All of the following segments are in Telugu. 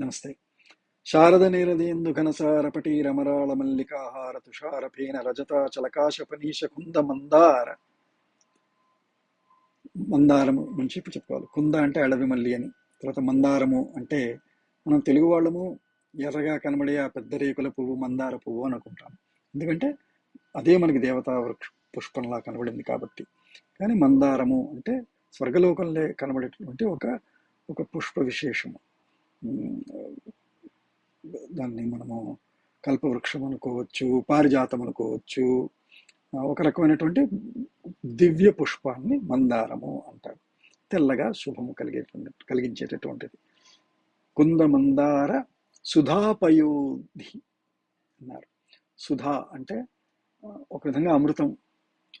నమస్తే. శారద నీరదేందు ఘనసారపటి రమరాళ మల్లికాహార తుషార ఫేన రజత చలకాశ పనీష కుంద మందార. మందారము నుంచి ఇప్పుడు చెప్పుకోవాలి. కుంద అంటే అడవి మల్లి అని. తర్వాత మందారము అంటే మనం తెలుగు వాళ్ళము ఎర్రగా కనబడే ఆ పెద్ద రేకుల పువ్వు మందార పువ్వు అని అనుకుంటాం ఎందుకంటే అదే మనకి దేవతా వృక్ష పుష్పంలా కనబడింది కాబట్టి. కానీ మందారము అంటే స్వర్గలోకంలో కనబడేటువంటి ఒక ఒక పుష్ప విశేషము. దాన్ని మనము కల్పవృక్షం అనుకోవచ్చు పారిజాతం అనుకోవచ్చు ఒక రకమైనటువంటి దివ్య పుష్పాన్ని మందారము అంటారు. తెల్లగా శుభము కలిగే కలిగించేటటువంటిది. కుంద మందార సుధాపయోధి అన్నారు. సుధా అంటే ఒక విధంగా అమృతం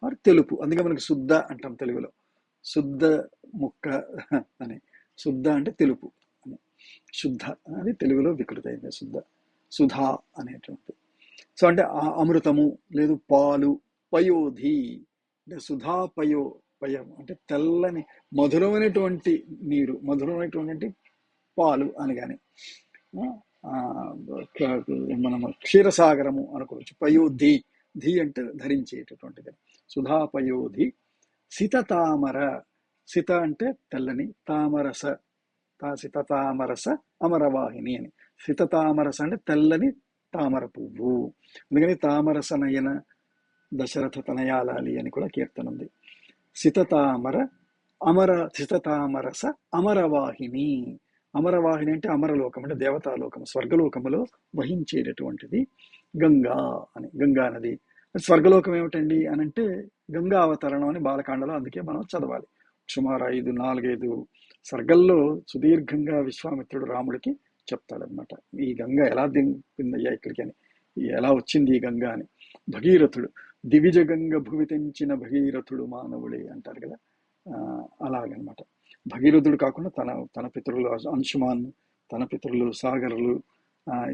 ఆర్ తెలుపు. అందుకే మనకి శుద్ధ అంటాం తెలుగులో. శుద్ధ ముక్క అని. శుద్ధ అంటే తెలుపు. శుద్ధ అని తెలుగులో వికృతైంది శుద్ధ. సుధా అనేటువంటి సో అంటే ఆ అమృతము లేదు పాలు పయోధి. అంటే సుధా పయో పయం అంటే తెల్లని మధురమైనటువంటి నీరు మధురమైనటువంటి పాలు అని కానీ మనం క్షీరసాగరము అనుకోవచ్చు. పయోధి ధి అంటే ధరించేటటువంటిది. సుధా పయోధి సిత తామర. సిత అంటే తెల్లని తామరస. తా సితతామరస అమరవాహిని అని. సితతామరస అంటే తెల్లని తామర పువ్వు. అందుకని తామరస నయన దశరథ తనయాలాలి అని కూడా కీర్తన ఉంది. సితతామర అమర సితతామరస అమరవాహిని. అమరవాహిని అంటే అమరలోకం అంటే దేవతాలోకం స్వర్గలోకములో వహించేటటువంటిది గంగా అని గంగా నది. స్వర్గలోకం ఏమిటండి అని అంటే గంగా అవతరణం అని బాలకాండలో అందుకే మనం చదవాలి. సుమారు ఐదు నాలుగైదు సర్గల్లో సుదీర్ఘంగా విశ్వామిత్రుడు రాముడికి చెప్తాడనమాట ఈ గంగ ఎలా దింపిందయ్యా ఇక్కడికి అని. ఎలా వచ్చింది ఈ గంగ అని. భగీరథుడు దివిజ గంగ భువి తెంచిన భగీరథుడు మానవుడే అంటారు కదా. అలాగనమాట. భగీరథుడు కాకుండా తన తన పితరులు అంశుమాన్ తన పితరులు సాగరులు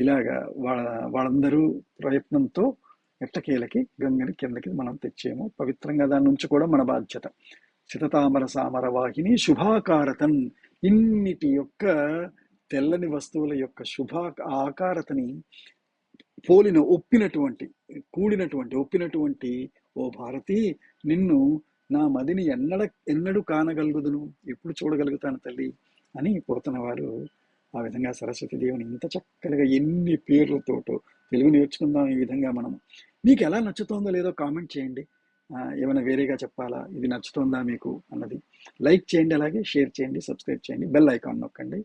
ఇలాగా వాళ్ళ వాళ్ళందరూ ప్రయత్నంతో ఎట్టకేలకి గంగని కిందకి మనం తెచ్చేము పవిత్రంగా దాని నుంచి కూడా మన బాధ్యత. శతతామర సామర వాహిని శుభాకారతన్. ఇన్నిటి యొక్క తెల్లని వస్తువుల యొక్క శుభా ఆకారతని పోలిన ఒప్పినటువంటి కూడినటువంటి ఒప్పినటువంటి ఓ భారతి నిన్ను నా మదిని ఎన్నడ ఎన్నడు కానగలుగుదును ఎప్పుడు చూడగలుగుతాను తల్లి అని పోతున్న వారు ఆ విధంగా సరస్వతి దేవుని ఇంత చక్కగా ఎన్ని పేర్లతోటో తెలుగు నేర్చుకుందాం ఈ విధంగా మనం మీకు ఎలా నచ్చుతోందో లేదో కామెంట్ చేయండి. ఏమైనా వేరేగా చెప్పాలా? ఇది నచ్చుతుందా మీకు? అన్నది లైక్ చేయండి అలాగే షేర్ చేయండి సబ్స్క్రైబ్ చేయండి బెల్ ఐకాన్ నొక్కండి.